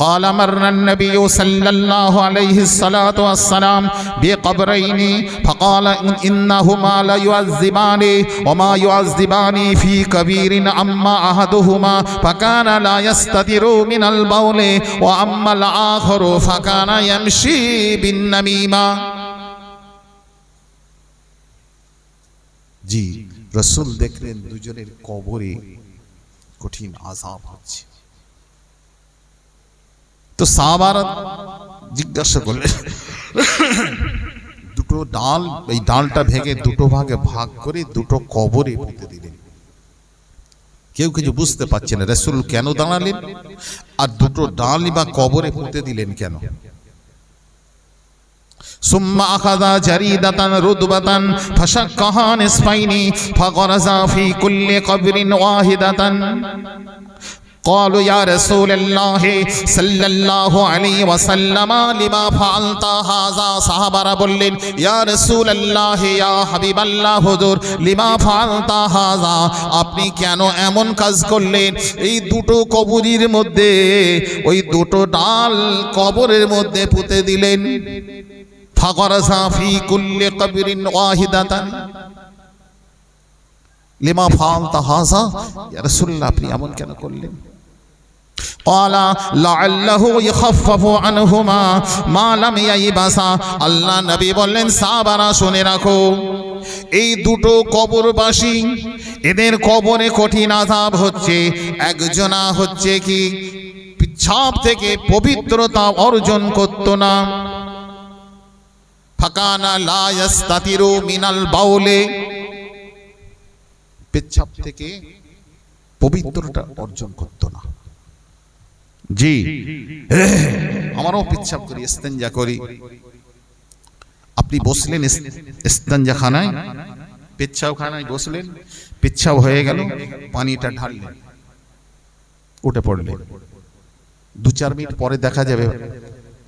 قال مر النبي صلى الله عليه الصلاة والسلام بقبرين فقال إن- إنهما لا يعذبان وما يعذبان في كبير أما أحدهما فكان لا يستتر من البول وأما الآخر فكان يمشي بالنميمة জি রসুল দেখলেন দুজনের কবরে কঠিন আজাব হচ্ছে তো সাহাবারা জিজ্ঞাসা করলেন, দুটো ডাল, এই ডালটা ভেঙে দুটো ভাগে ভাগ করে দুটো কবরে পুঁতে দিলেন। কেউ কিছু বুঝতে পারছে না, রেসুল কেন দাঁড়ালেন? আর দুটো ডাল বা কবরে পুঁতে দিলেন কেন? সুম্মা আখাদা ফি قالوا يا رسول الله صلى الله عليه وسلم لما فعلت هذا সাহাবারা বললেন ইয়া রাসূলুল্লাহ ইয়া হাবিবাল্লাহ হুজুর লিমা ফাআলতা হাযা আপনি কেন এমন কাজ করলেন এই দুটো কবরের মধ্যে ওই দুটো ডাল কবরের মধ্যে পুঁতে দিলেন ফাগরাসা ফি কুল্লি কবরিন ওয়াহিদাতান লিমা ফালতা হাজা ইয়া রাসূলুল্লাহ আপনি এমন কেন করলেন আল্লাহ নবী বললেন শুনে রাখো, এই দুটো কবরবাসী এদের কবরে কঠিন হচ্ছে। একজনা হচ্ছে কি থেকে পবিত্রতা অর্জন করত না। বাউলে, পেচ্ছাপ থেকে পবিত্রতা অর্জন করত না। জি। আমারও পেচ্ছাপ করি ইস্তেঞ্জা করি। আপনি বসলেন ইস- ইস্তেঞ্জা খানায় পেচ্ছাপ খানায় বসলেন, পেচ্ছাপ হয়ে গেল, পানিটা ঢাললেন। উঠে পড়লেন। দু চার মিনিট পরে দেখা যাবে,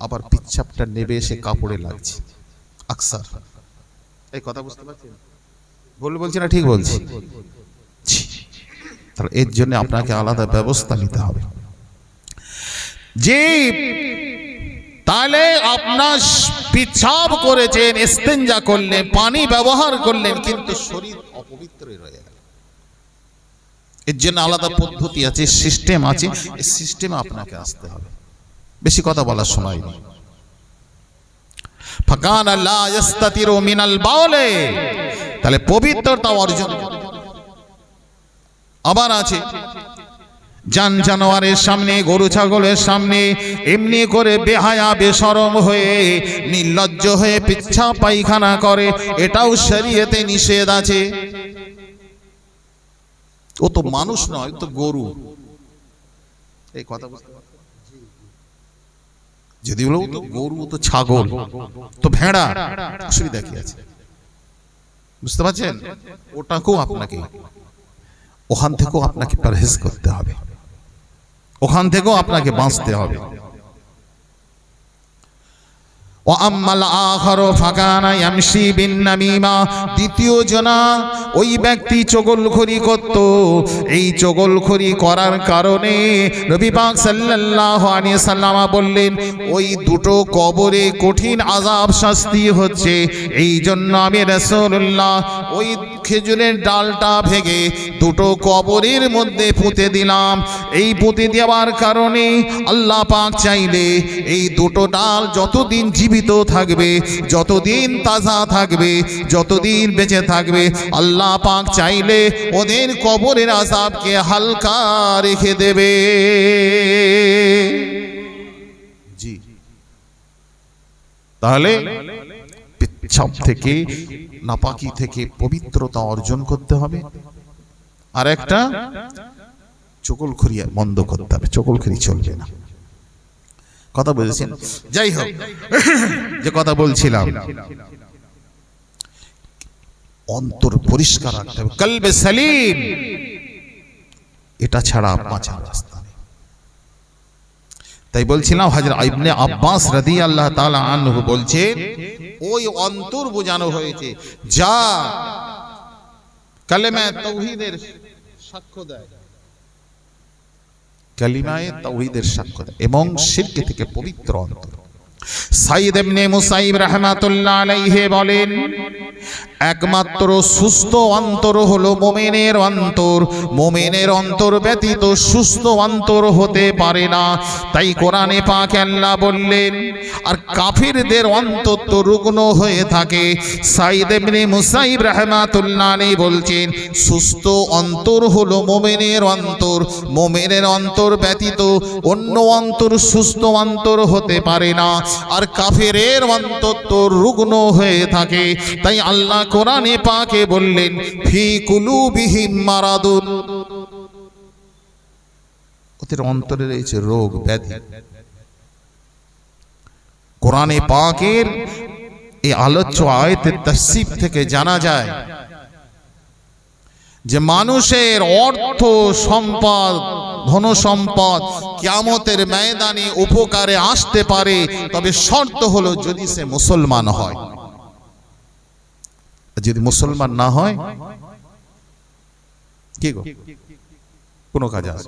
আবার পিচ্ছাপটা নেবে এসে কাপড়ে লাগছে। আকসার। এই কথা বুঝতে পারছেন? ভুল বলছি না, ঠিক বলছি। তাহলে এর জন্য আপনাকে আলাদা ব্যবস্থা নিতে হবে। যে তাহলে আপনার পিছাব করেছেন, ইস্তেঞ্জা করলেন, পানি ব্যবহার করলেন, কিন্তু শরীর অপবিত্রই রয়ে গেল। এর জন্য আলাদা পদ্ধতি আছে, সিস্টেম আছে, এই সিস্টেমে আপনাকে আসতে হবে। বেশি কথা বলার সময় নেই। ফাকান লা ইস্তাতিরু মিনাল বাউলে, তাহলে পবিত্রতা অর্জন। আবার আছে যান জানোয়ারের সামনে, গরু ছাগলের সামনে, এমনি করে বেহায়া বেসরম হয়ে, নির্লজ্জ হয়ে পিচ্ছা পায়খানা করে, এটাও শরীয়তে নিষেধ আছে। ও তো মানুষ নয় তো গরু। এই কথা যদি বলো তো গরু তো ছাগল, তো ভেড়া, অসুবিধা কি আছে? বুঝতে পারছেন? ওটাকেও আপনাকে, ওখান থেকেও আপনাকে পারহেজ করতে হবে। ওখান থেকেও আপনাকে বাঁচতে হবে। দ্বিতীয় জনা, ওই ব্যক্তি চগলখড়ি করত। এই চগলখড়ি করার কারণে নবী পাক সাল্লাল্লাহু সাল্লামা বললেন, ওই দুটো কবরে কঠিন আযাব শাস্তি হচ্ছে। এই জন্য আমি রাসূলুল্লাহ ওই খেজুরের ডালটা ভেঙে দুটো কবরের মধ্যে পুঁতে দিলাম। এই পুঁতে দেওয়ার কারণে আল্লাহ পাক চাইলে এই দুটো ডাল যতদিন জীবিত থাকবে, যতদিন তাজা থাকবে, যতদিন বেঁচে থাকবে, আল্লাহ পাক চাইলে ওদের কবরের আজাবকে হালকা রেখে দেবে। জি। তাহলে পেচ্ছাপ থেকে, নাপাকি থেকে পবিত্রতা অর্জন করতে হবে। আর একটা চকলখড়ি বন্ধ করতে হবে চকল চকলখড়ি চলবে না। কথা বলেছেন। যাই হোক, যে কথা বলছিলাম, অন্তর পরিষ্কার রাখতে হবে, কলবে সালিম। এটা ছাড়া বাঁচার রাস্তা তাই বলছিলাম, হাজর ইবনে আব্বাস রাদি আল্লাহ তাআলা আনহু বলছে, ওই অন্তর বোঝানো হয়েছে, যা কালেমা তাওহীদের সাক্ষ্য দেয়। কালিমায়ে তাওহিদের সাক্ষ্য এবং শিরকে থেকে পবিত্র অন্তর। সাইদ মুসাইব রাহমাতুল্লাহ আলাইহি বলেন, একমাত্র সুস্থ অন্তর হলো মোমেনের অন্তর। মোমেনের অন্তর ব্যতীত সুস্থ অন্তর হতে পারে না। তাই কোরআনে পাক আল্লাহ বললেন, আর কাফিরদের অন্তর তো রুগ্ন হয়ে থাকে। সাইদ ইবনে মুসাইব রাহমাতুল্লাহ আলাইহি বলছেন, সুস্থ অন্তর হলো মোমেনের অন্তর। মোমেনের অন্তর ব্যতীত অন্য অন্তর সুস্থ অন্তর হতে পারে না। আর কাফেরের অন্তর তো রুগ্ন হয়ে থাকে। তাই আল্লাহ কোরআনে পাকে বললেন, ফি কুলুবিহিম মারাদুন। ওদের অন্তরে রয়েছে রোগ ব্যাধি। কোরআনে পাকের এই আলোচ্য আয়তের তফসিব থেকে জানা যায় যে মানুষের অর্থ সম্পদ ধন সম্পদ কিয়ামতের ময়দানে উপকারে আসতে পারে, তবে শর্ত হলো যদি সে মুসলমান হয়। যদি মুসলমান না হয়, কি গো? কোনো কাজে না।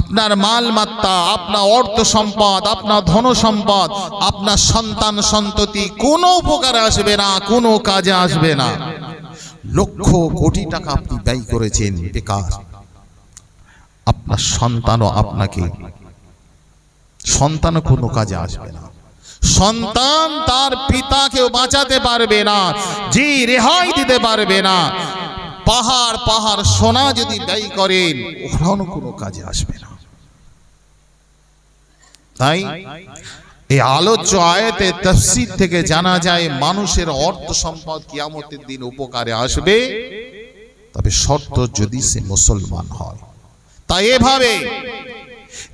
আপনার মাল মাত্তা আপনার অর্থ সম্পদ, আপনার ধন সম্পদ, আপনার সন্তান সন্ততি, কোনো উপকারে আসবে না, কোনো কাজে আসবে না। লক্ষ কোটি টাকা আপনি ব্যয় করেছেন, বেকার। আপনার সন্তানও আপনাকে সন্তানও কোনো কাজে আসবে না। সন্তান তার পিতাকেও বাঁচাতে পারবে না জি রেহাই দিতে পারবে না। পাহাড় পাহাড় সোনা যদি ব্যয় করেন ওখানেও কোনো কাজে আসবে না। তাই এই আলোচ্য আয়াতে তফসির থেকে জানা যায়, মানুষের অর্থ সম্পদ কিয়ামতের দিন উপকারে আসবে। তবে শর্ত যদি সে মুসলমান হয়। তাই এভাবে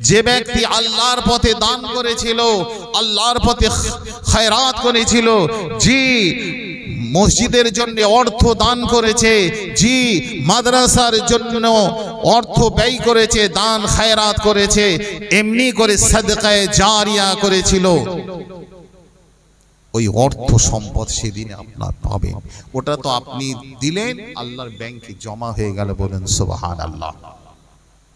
যে ব্যক্তি আল্লাহর পথে দান করেছিল, আল্লাহর পথে খায়রাত করেছিল, জি মসজিদের জন্য অর্থ দান করেছে, জি মাদ্রাসার জন্য অর্থ ব্যয় করেছে, দান খায়রাত করেছে, এমনি করে সাদকায়ে জারিয়া করেছিল। ওই অর্থ সম্পদ সেদিন আপনার পাবেন। ওটা তো আপনি দিলেন, আল্লাহর ব্যাংকে জমা হয়ে গেল বলেন সুবহান আল্লাহ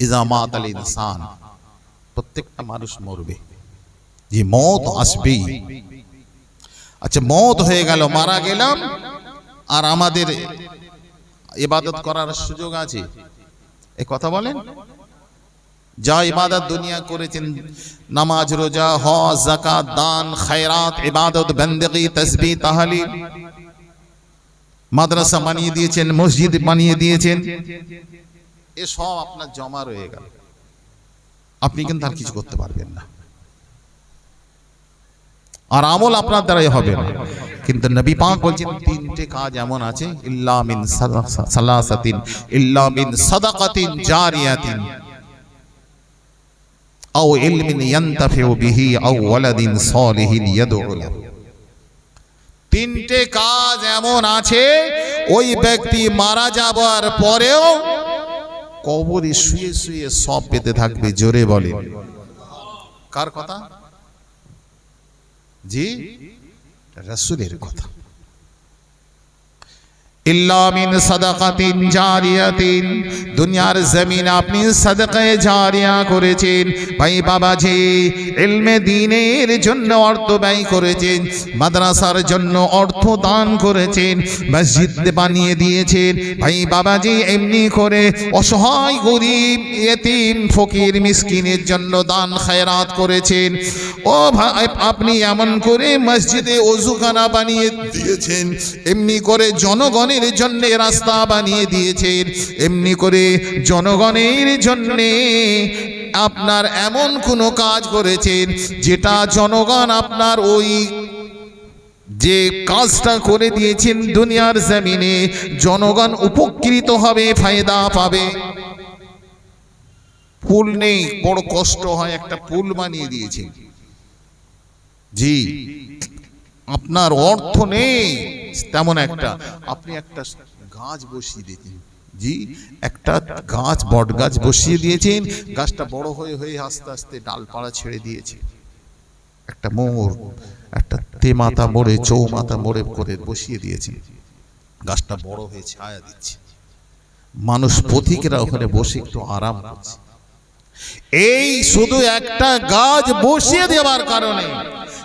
ইজা মাত আল ইনসান, প্রত্যেকটা মানুষ মরবে। যে মত আসবেই। আচ্ছা মত হয়ে গেল, মারা গেলাম, আর আমাদের ইবাদত করার সুযোগ আছে। এ কথা বলেন? যা ইবাদত দুনিয়া করেছেন, নামাজ, রোজা, হজ জাকাত দান, খায়রাত, ইবাদত, বন্দেগি তসবিহ তাহলিল। মাদ্রাসা বানিয়ে দিয়েছেন, মসজিদ বানিয়ে দিয়েছেন। এ সব আপনার জমা রয়ে গেল। আপনি কিন্তু আর কিছু করতে পারবেন না। আর আমল আপনার দ্বারাই হবে না। কিন্তু নবী পাক বলছেন, তিনটে কাজ এমন আছে, ইল্লা মিন সালাসাতিন, ইল্লা মিন সাদাকাতিন জারিয়াতিন। আও ইলমিন ইয়ানতাফিউ বিহি আও ওয়ালাদিন সালিহিন ইয়াদউ তিনটে কাজ এমন আছে, ওই ব্যক্তি মারা যাবার পরেও কবরে শুয়ে শুয়ে সব পেতে থাকবে জোরে বলে। কার কথা? জি রসুলের কথা। ইল্লা মিন সাদাকাতিন জারিয়াতিন। দুনিয়ার জমিন আপনি সাদাকায়ে জারিয়া করেছেন। ভাই বাবাজি, ইলমে দ্বীনের জন্য অর্থ ব্যয় করেছেন, মাদ্রাসার জন্য অর্থ দান করেছেন, মসজিদ বানিয়ে দিয়েছেন। ভাই বাবাজি, এমনি করে অসহায়, গরিব এতিম ফকির, মিসকিনের জন্য দান খায়রাত করেছেন। ও ভাই, আপনি এমন করে মসজিদে অজুখানা বানিয়ে দিয়েছেন। এমনি করে জনগণের জন্য রাস্তা বানিয়ে দিয়েছেন। এমনি করে জনগণের জন্যে আপনার এমন কোনো কাজ করেছেন যেটা জনগণ আপনার ওই যে কাজটা করে দিয়েছেন দুনিয়ার জমিনে জনগণ উপকৃত হবে, ফায়দা পাবে। পুল নেই, বড় কষ্ট হয়, একটা পুল বানিয়ে দিয়েছে জি, আপনার অর্থ নেই। তেমন একটা। আপনি একটা গাছ বসিয়ে দিয়েছেন। জি, একটা গাছ, বট গাছ বসিয়ে দিয়েছেন। গাছটা বড় হয়ে হয়ে আস্তে আস্তে ডালপালা ছেড়ে দিয়েছে। একটা মোড় একটা তেমাতা মোড়ে, চৌমাতা মোড়ে করে বসিয়ে দিয়েছে। গাছটা বড় হয়ে ছায়া দিচ্ছে। মানুষ পথিকেরা ওখানে বসে একটু আরাম করছে। এই শুধু একটা গাছ বসিয়ে দেওয়ার কারণে,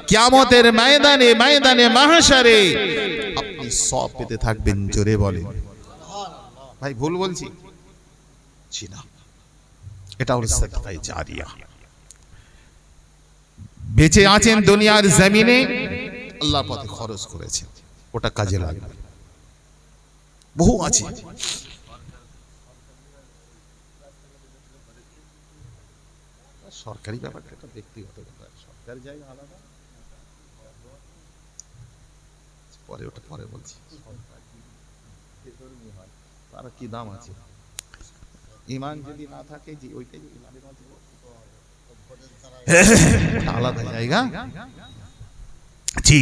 কিয়ামতের ময়দানে ময়দানে মাহাসারে আপনি সব পেতে থাকবেন, জোরে বলেন। ভাই, ভুল বলছি? এটা হলো সাদকায়ে জারিয়া। বেঁচে আছেন দুনিয়ার জমিনে। আল্লাহর পথে খরচ করেছেন। ওটা কাজে লাগবে। বহু আছে। সরকারি ব্যাপারটা ব্যক্তিগত ব্যাপার। সরকারি জায়গা আলাদা। পরে ওটা পরে বলছি। তার কি দাম আছে? ইমান যদি না থাকে, যে ওইটাই আলাদা জায়গা। জি,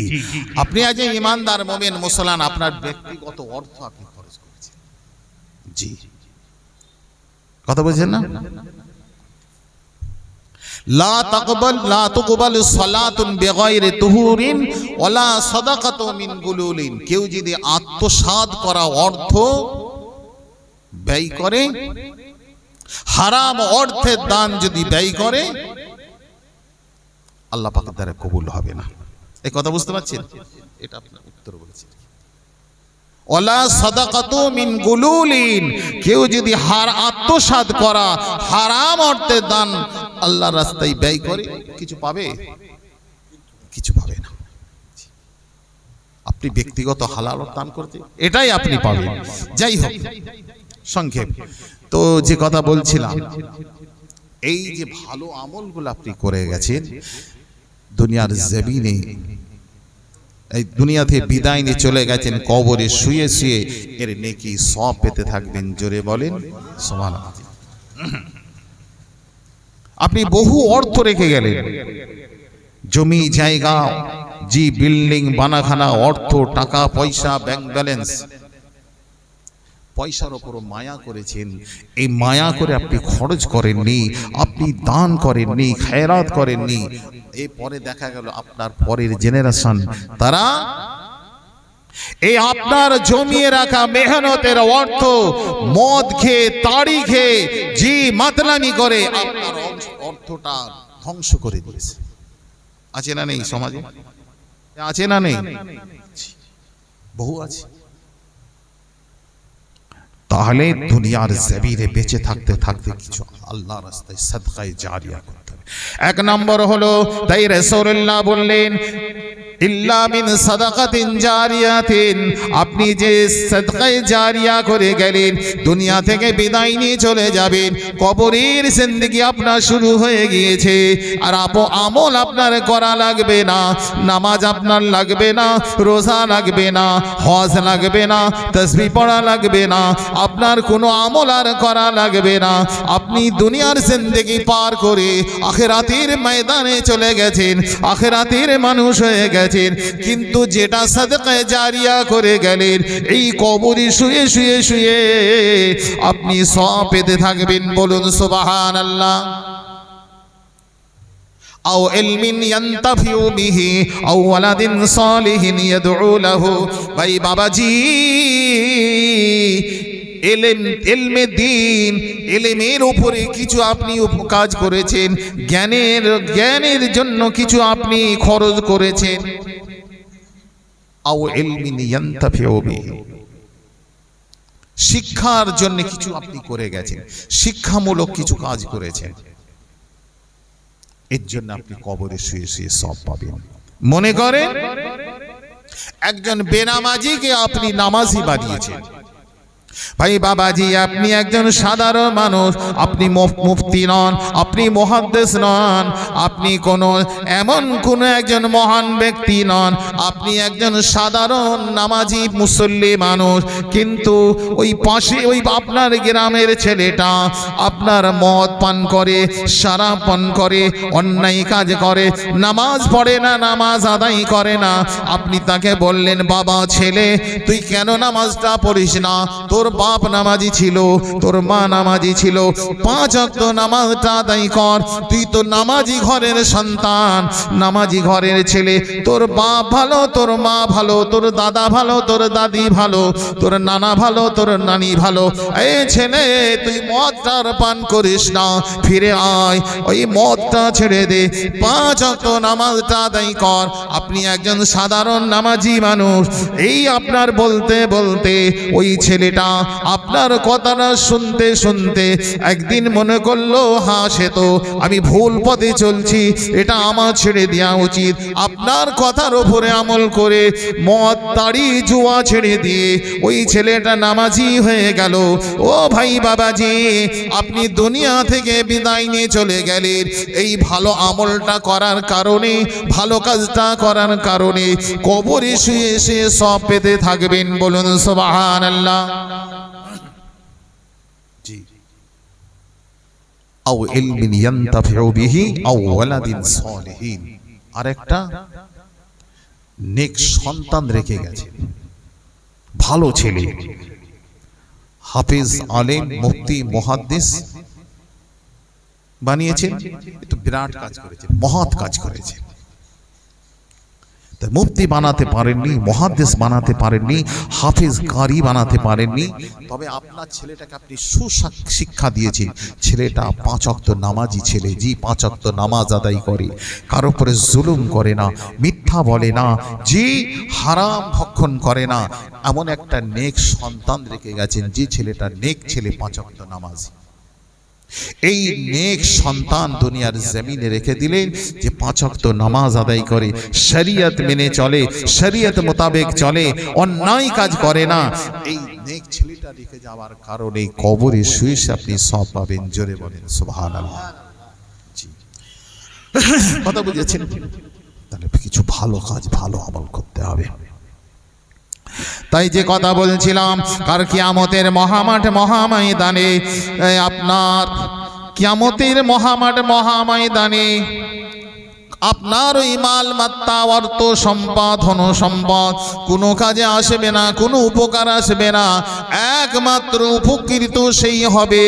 আপনি আজ ইমানদার মোমেন মুসলান আপনার ব্যক্তিগত অর্থ আপনি খরচ করেছেন। জি। কথা বলছেন না? লা লা সাদাকাতু মিন গুলুলিন। কেউ যদি আত্মসাৎ করা অর্থ ব্যয় করে, হারাম অর্থের দান যদি ব্যয় করে, আল্লাহ পাকের দ্বারা কবুল হবে না। এই কথা বুঝতে পারছেন? এটা আপনার উত্তর বলেছি। সাদাকাতু মিন গুলুলিন। কেউ যদি হার আত্মসাৎ করা হারাম অর্থের দান আল্লাহর রাস্তায় ব্যয় করে, কিছু পাবে? কিছু পাবে না। আপনি ব্যক্তিগত হালাল দান করতে, এটাই আপনি পাবেন। যাই হোক, সংক্ষেপ। তো যে কথা বলছিলাম, এই যে ভালো আমলগুলো আপনি করে গেছেন, দুনিয়ার জমিনে, এই দুনিয়াতে বিদায় নিয়ে চলে গেছেন, কবরে শুয়ে শুয়ে এর নেকি সব পেতে থাকবেন, জোরে বলেন সমান আপনি বহু অর্থ রেখে গেলেন। জমি, জায়গা, জি বিল্ডিং, বানাখানা, অর্থ, টাকা, পয়সা, ব্যাংক ব্যালেন্স। পয়সার ওপর মায়া করেছেন। এই মায়া করে আপনি খরচ করেননি, আপনি দান করেননি খেরাত করেননি। এই পরে দেখা গেল আপনার পরের জেনারেশন। তারা এই আপনার জমিয়ে রাখা মেহনতের অর্থ মদ খেয়ে, তাড়ি খেয়ে, জি মাতলামি করে আপনার অংশ- অর্থটা ধ্বংস করে দিয়েছে। আছে না নেই সমাজে? আছে না নেই? বহু আছে। তাহলে দুনিয়ার জবিরে বেঁচে থাকতে থাকতে কিছু আল্লাহ রাস্তায় সদকায় জারিয়া করতে হবে। এক নম্বর হলো, তাই রাসূলুল্লাহ বললেন ইল্লা মিন সাদাকাতিন জারিয়াতিন। আপনি যে সদকায়ে জারিয়া করে গেলেন, দুনিয়া থেকে বিদায় নিয়ে চলে যাবেন। কবরের জিন্দেগি আপনার শুরু হয়ে গিয়েছে। আর আপ আমল আপনার করা লাগবে না, নামাজ আপনার লাগবে না, রোজা লাগবে না, হজ লাগবে না, তসবি পড়া লাগবে না, আপনার কোনো আমল আর করা লাগবে না। আপনি দুনিয়ার জিন্দেগি পার করে আখেরাতের ময়দানে চলে গেছেন, আখেরাতের মানুষ হয়ে গেছেন কিন্তু যেটা সাদকায় জারিয়া করে গেলেন এই কবরে শুয়ে শুয়ে শুয়ে আপনি সব পেতে থাকবেন বলুন সুবাহান আল্লাহ أو علم ينتفع به أو ولد صالح يدعو له ভাই বাবাজি এলেম, এলমে দিন, এলেমের উপরে কিছু আপনি কাজ করেছেন, জ্ঞানের জ্ঞানের জন্য কিছু আপনি খরচ করেছেন। আও বিহি শিক্ষার জন্য কিছু আপনি করে গেছেন, শিক্ষামূলক কিছু কাজ করেছেন। এর জন্য আপনি কবরে শুয়ে শুয়ে সব পাবেন। মনে করেন? একজন বেনামাজিকে আপনি নামাজি বানিয়েছেন। ভাই বাবাজি, আপনি একজন সাধারণ মানুষ। আপনি মুফতি নন, আপনি মহাদ্দেশ নন, আপনি কোনো, এমন কোনো একজন মহান ব্যক্তি নন। আপনি একজন সাধারণ নামাজি মুসল্লি মানুষ। কিন্তু ওই পাশে, ওই আপনার গ্রামের ছেলেটা আপনার মদ পান করে সারা পান করে, অন্যায় কাজ করে, নামাজ পড়ে না, নামাজ আদায় করে না। আপনি তাকে বললেন, বাবা, ছেলে, তুই কেন নামাজটা পড়িস না? তোর বাপ নামাজি ছিল, তোর মা নামাজি ছিল, পাঁচ অক্ত নামাজটা আদায় কর। তুই তো নামাজি ঘরের সন্তান, নামাজি ঘরের ছেলে। তোর বাপ ভালো, তোর মা ভালো, তোর দাদা ভালো, তোর দাদি ভালো, তোর নানা ভালো, তোর নানি ভালো। এই ছেলে, তুই মদটার পান করিস না, ফিরে আয়, ওই মদটা ছেড়ে দে। পাঁচ অক্ত নামাজটা আদায় কর। আপনি একজন সাধারণ নামাজি মানুষ। এই আপনার বলতে বলতে ওই ছেলেটা আপনার কথাটা শুনতে শুনতে একদিন মনে করল হ্যাঁ সে তো আমি ভুল পথে চলছি, এটা আমার ছেড়ে দেওয়া উচিত। আপনার কথার ওপরে আমল করে মদ তাড়ি জুয়া ছেড়ে দিয়ে ওই ছেলেটা নামাজি হয়ে গেল। ও ভাই বাবাজি, আপনি দুনিয়া থেকে বিদায় নিয়ে চলে গেলেন। এই ভালো আমলটা করার কারণে, ভালো কাজটা করার কারণে কবরে শুয়ে শুয়ে সব পেতে থাকবেন বলুন সোবাহান আল্লাহ নেক সন্তান ভালো ছেলে। হাফিজ আলেম মুফতি মুহাদ্দিস বানিয়েছেন। বিরাট কাজ করেছে মহৎ কাজ করেছে মুফতি বানাতে পারেননি মহাদ্দেশ বানাতে পারেননি, হাফিজ কারি বানাতে পারেননি। তবে আপনার ছেলেটাকে আপনি সুশিক্ষা দিয়েছেন। ছেলেটা পাঁচ অক্ত নামাজি ছেলে, জি পাঁচ অক্ত নামাজ আদায় করে। কারও উপরে জুলুম করে না, মিথ্যা বলে না, জি হারাম ভক্ষণ করে না। এমন একটা নেক সন্তান রেখে গেছেন যে ছেলেটা নেক ছেলে পাঁচ অক্ত নামাজি। এই নেক সন্তান দুনিয়ার জমিনে রেখে দিলেন যে পাঁচ ওয়াক্ত নামাজ আদায় করে, শরিয়ত মেনে চলে, শরিয়ত মোতাবেক চলে, অন্যায় কাজ করে না। এই নেক ছেলেটা রেখে যাওয়ার কারণে কবরে শুয়ে আপনি সব পাবেন। জোরে বলেন, সুবহানাল্লাহ। জি। কথা বুঝেছেন? তাহলে কিছু ভালো কাজ, ভালো আমল করতে হবে। তাই যে কথা বলছিলাম, কার কিয়ামতের মহামাঠ মহাময়দানে আপনার কিয়ামতের মহামাঠ মহাময়দানে আপনার ওই মাল মাত্তা অর্থ সম্পদ, ধন সম্পদ, কোনো কাজে আসবে না, কোনো উপকার আসবে না। একমাত্র উপকৃত সেই হবে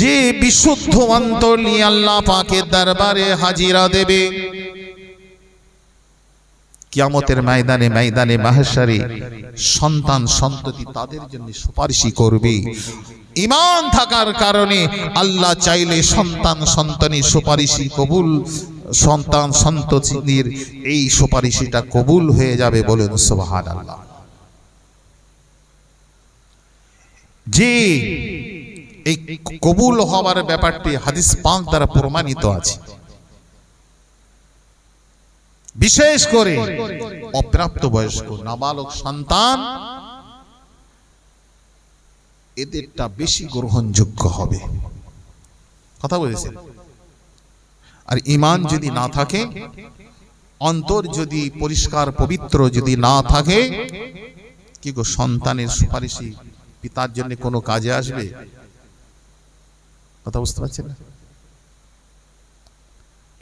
যে বিশুদ্ধ অন্তর নিয়ে আল্লাহ পাকের দরবারে হাজিরা দেবে। কিয়ামতের ময়দানে ময়দানে মাহেশ্বরী সন্তান সন্ততি তাদের জন্য সুপারিশই করবে। ইমান থাকার কারণে আল্লাহ চাইলে সন্তান সন্তানী সুপারিশি কবুল সন্তান সন্ততির এই সুপারিশিটা কবুল হয়ে যাবে বলেন সুবহান আল্লাহ যে এই কবুল হওয়ার ব্যাপারটি হাদিস পাক দ্বারা প্রমাণিত আছে। বিশেষ করে অপ্রাপ্ত বয়স্ক নাবালক সন্তান, এদেরটা বেশি গ্রহণযোগ্য হবে। কথা বলেছেন? আর ইমান যদি না থাকে, অন্তর যদি পরিষ্কার, পবিত্র যদি না থাকে, কি গো, সন্তানের সুপারিশি পিতার জন্য কোনো কাজে আসবে? কথা বুঝতে পারছেন না?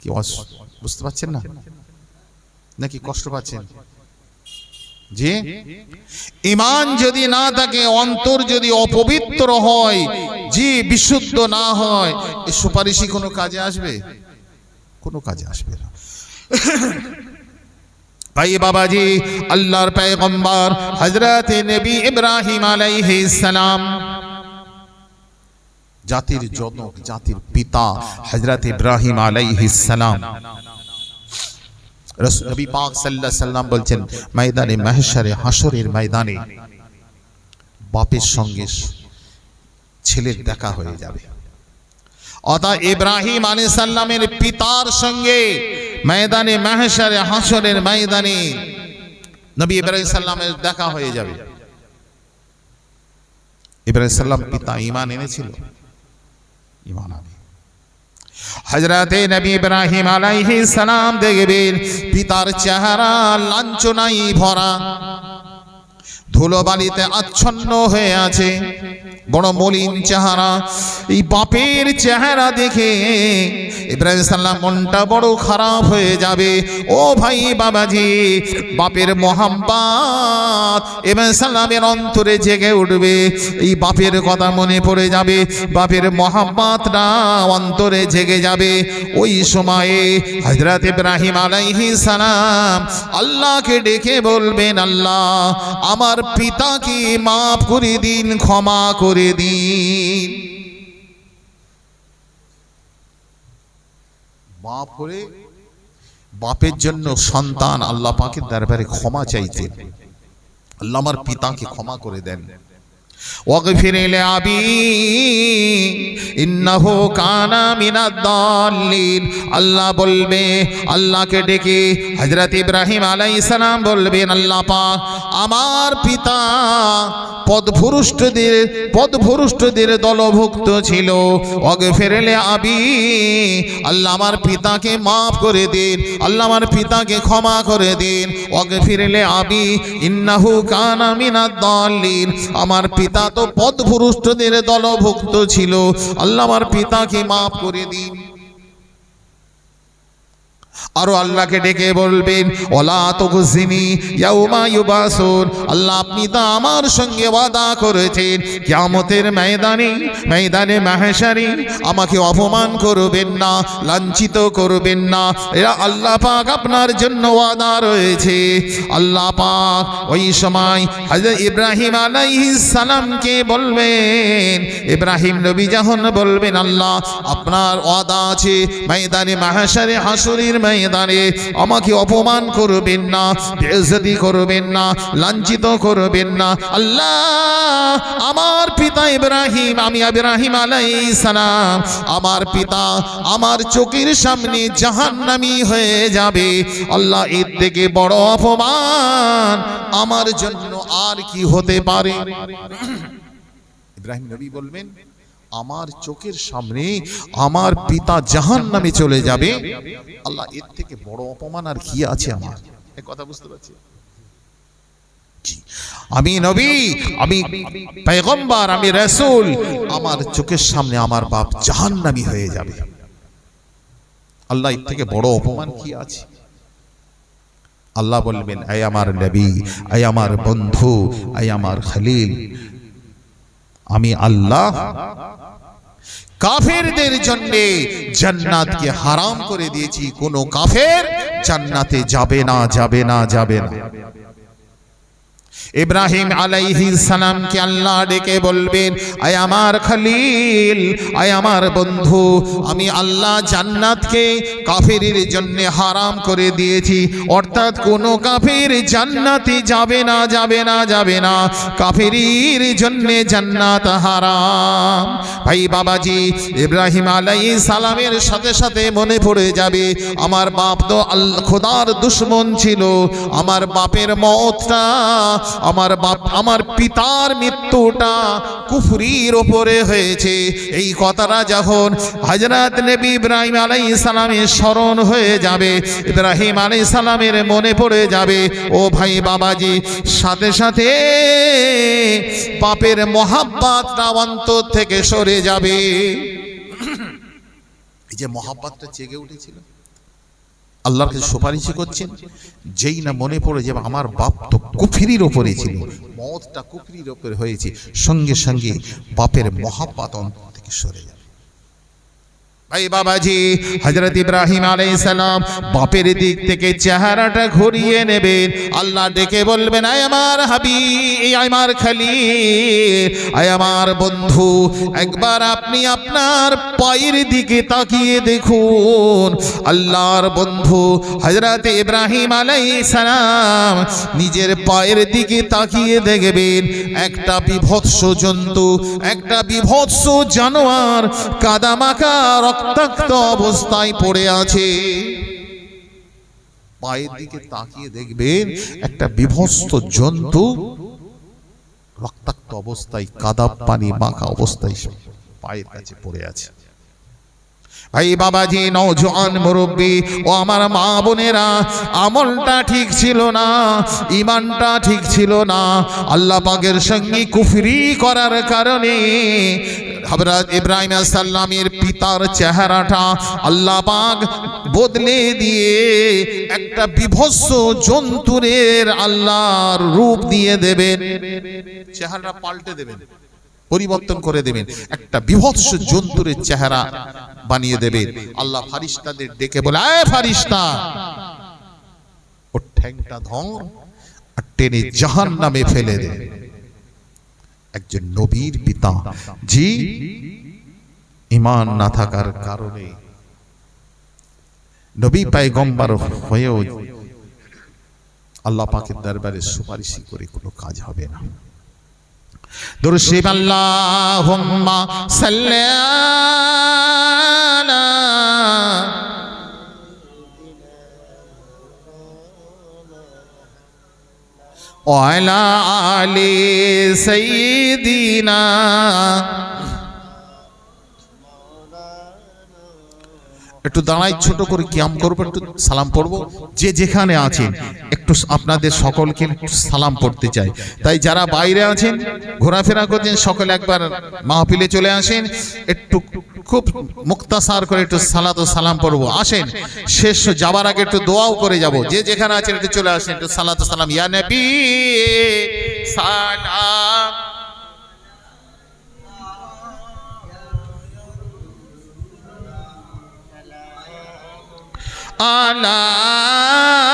কি বুঝতে পারছেন না? নাকি কষ্ট পাচ্ছেন? যে ইমান যদি না থাকে অন্তর যদি অপবিত্র হয় যে বিশুদ্ধ না হয় এই সুপারিশই কোনো কাজে আসবে? কোনো কাজে আসবে না। ভাই বাবাজি আল্লাহর পেগম্বর হযরত নবী ইব্রাহিম আলাইহিস সালাম জাতির জনক জাতির পিতা হযরত ইব্রাহিম আলাইহিস সালাম নবী পাক আলাইহি সাল্লাম বলছেন, ময়দানে মাহশারে হাসরের ময়দানে বাপের সঙ্গে ছেলের দেখা হয়ে যাবে। অতা ইব্রাহিম আলাইহিস সালামের পিতার সঙ্গে ময়দানে মাহশারে হাসরের ময়দানে নবী ইব্রাহিম সাল্লামের দেখা হয়ে যাবে। ইব্রাহিম সাল্লাম পিতা ইমান এনেছিল? ইমান আনে হজরতে নবী ইব্রাহিম আলাইহিস সালাম দেখবেন পিতার চেহারা লাঞ্ছনাই ভরা। ধুলোবালিতে আচ্ছন্ন হয়ে আছে। বড় মলিন চেহারা। এই বাপের চেহারা দেখে ইব্রাহিম সাল্লাম মনটা বড় খারাপ হয়ে যাবে। ও ভাই বাবাজি, বাপের মোহাম্মত ইব্রাহিম সাল্লামের অন্তরে জেগে উঠবে। এই বাপের কথা মনে পড়ে যাবে। বাপের মোহাম্মতটা অন্তরে জেগে যাবে। ওই সময়ে হজরত ইব্রাহিম আলাইহি সালাম আল্লাহকে ডেকে বলবেন, আল্লাহ, আমার পিতাকে মাফ করে দিন, ক্ষমা করে দিন। মাফ করে বাপের জন্য সন্তান আল্লাহ পাকের দরবারে ক্ষমা চাইতেন। আল্লাহ আমার পিতাকে ক্ষমা করে দেন। ওয়াগফির লিআবি ইন্নাহু كان من الضالين আল্লাহ বলবে, আল্লাহকে ডেকে হযরত ইব্রাহিম আলাইহিস সালাম বলবেন, আল্লাহ পাক, আমার পিতা পদভ্রষ্টদের পদভ্রষ্টদের দলভুক্ত ছিল। ওয়াগফির আবি, আল্লাহ আমার পিতাকে মাফ করে দিন, আল্লাহ আমার পিতাকে ক্ষমা করে দিন। ওয়াগফির আবি, ইন্নাহু কানা মিনাদ দাল্লিন। আমার পিতা তো পদভ্রষ্টদের দলভুক্ত ছিল, আল্লাহ আমার পিতাকে মাফ করে দিন। আরও আল্লাহকে ডেকে বলবেন, ওলা ইয়াউমা আল্লাহ আপনি তো আমার সঙ্গে ওয়াদা করেছেন। কিয়ামতের ময়দানে ময়দানে মাহেশারি আমাকে অপমান করবেন না, লাঞ্ছিত করবেন না। এরা আল্লাহ পাক আপনার জন্য ওয়াদা রয়েছে। আল্লাহ পাক ওই সময় হযরত ইব্রাহিম আলাইহিস সালামকে বলবেন, ইব্রাহিম নবী যখন বলবেন, আল্লাহ, আপনার ওয়াদা আছে, ময়দানে মাহেশারে হাসুরির ময়দানে আমাকে অপমান করবেন না বেইজ্জতি করবেন না, লাঞ্ছিত করবেন না। আল্লাহ, আমার পিতা ইব্রাহিম, আমি ইব্রাহিম আলাইহিস সালাম, আমার পিতা আমার চোখের সামনে জাহান্নামী হয়ে যাবে। আল্লাহ, এর থেকে বড় অপমান আমার জন্য আর কি হতে পারে? ইব্রাহিম নবী বলবেন আমার চোখের সামনে আমার পিতা জাহান নামে চলে যাবে। আল্লাহ, এর থেকে বড় অপমান আর কি আছে আমার? কথা বুঝতে পারছি? আমি নবী, আমি পেগম্বর আমি রাসূল, আমার চোখের সামনে আমার বাপ জাহান্নামী হয়ে যাবে। আল্লাহ, এর থেকে বড় অপমান কি আছে? আল্লাহ বলবেন আই আমার নবী আই আমার বন্ধু আই আমার খলিল আমি আল্লাহ কাফেরদের জন্য জান্নাতকে হারাম করে দিয়েছি। কোনো কাফের জান্নাতে যাবে না যাবে না যাবে না। ইব্রাহিম আলাইহিস সালামকে আল্লাহ ডেকে বলবেন, আয় আমার খলিল, আয় আমার বন্ধু, আমি আল্লাহ জান্নাতকে কাফেরের জন্য হারাম করে দিয়েছি। অর্থাৎ কোনো কাফের জান্নাতে যাবে না যাবে না যাবে না। কাফেরির জন্য জান্নাত হারাম। ভাই বাবাজি, ইব্রাহিম আলাইহিস সালামের সাথে সাথে মনে পড়ে যাবে, আমার বাপ তো আল্লাহ, খোদার দুশ্মন ছিল, আমার বাপের মতটা আমার বাপ, আমার পিতার মৃত্যুটা কুফরির ওপরে হয়েছে। এই কথাটা যখন হজরত নবী ইব্রাহিম আলাই সালামের স্মরণ হয়ে যাবে, ইব্রাহিম আলাই সালামের মনে পড়ে যাবে, ও ভাই বাবাজি, সাথে সাথে বাপের মহাব্বাতটা অন্তর থেকে সরে যাবে। এই যে মহাব্বাতটা জেগে উঠেছিল। আল্লাহর কাছে সুপারিশ করছেন, যেই না মনে পড়ে যে আমার বাপ তো কুফরির ওপরে ছিল মতটা কুফরির ওপরে হয়েছে, সঙ্গে সঙ্গে বাপের মহাপাতন থেকে সরে যাবে ভাই বাবাজি হজরত ইব্রাহিম সালাম বাপের দিক থেকে চেহারাটা ঘুরিয়ে নেবেন। আল্লাহ ডেকে বলবেন, আয় আমার হাবি আমার খালি আয় আমার বন্ধু, একবার আপনি আপনার পায়ের দিকে তাকিয়ে দেখুন। আল্লাহর বন্ধু হজরত ইব্রাহিম সালাম নিজের পায়ের দিকে তাকিয়ে দেখবেন। একটা বিভৎস জন্তু, একটা বিভৎস জানোয়ার, কাদামাকা রক্তাক্ত অবস্থায় পড়ে আছে। পায়ের দিকে তাকিয়ে দেখবেন একটা বিভস্ত জন্তু রক্তাক্ত অবস্থায় কাদা পানি মাখা অবস্থায় পায়ের কাছে পড়ে আছে। ভাই বাবাজি নৌজওয়ান মুরব্বী, ও আমার মা বোনেরা, আমলটা ঠিক ছিল না ইমানটা ঠিক ছিল না। আল্লাহ পাকের সঙ্গে কুফরি করার কারণে হযরত ইব্রাহিম সাল্লামের পিতার চেহারাটা আল্লাহ পাক বদলে দিয়ে একটা বিভৎস জন্তুরের আল্লাহর রূপ দিয়ে দেবেন। চেহারাটা পাল্টে দেবেন, পরিবর্তন করে দেবেন, একটা বিভৎস জন্তুরের চেহারা বানিয়ে দেবেন। আল্লাহ ফারিস্তাদের ডেকে বলে আয় ফারিস্তা ও ঠ্যাংটা ধর আর টেনে জাহান নামে ফেলে দে। একজন নবীর পিতা। জি ইমান না থাকার কারণে। নবী পায়গম্বর হয়েও আল্লাহ পাকের দরবারে সুপারিশি করে কোনো কাজ হবে না। দুরশিব আল্লাহুম্মা সাল্লি ওয়ালা আলি একটু দাঁড়াই, ছোট করে কিয়াম করব, একটু সালাম পড়ব। যে যেখানে আছেন, একটু আপনাদের সকলকে সালাম পড়তে চাই। তাই যারা বাইরে আছেন, ঘোরাফেরা করছেন, সকলে একবার মাহফিলে চলে আসেন। একটু খুব মুক্তাসার করে একটু সালাত ও সালাম পড়ব। আসেন, শেষ যাবার আগে একটু দোয়াও করে যাব। যে যেখানে আছেন, একটু চলে আসেন, একটু সালাত সালাম। ইয়া নবী, সালাম। আলাইকা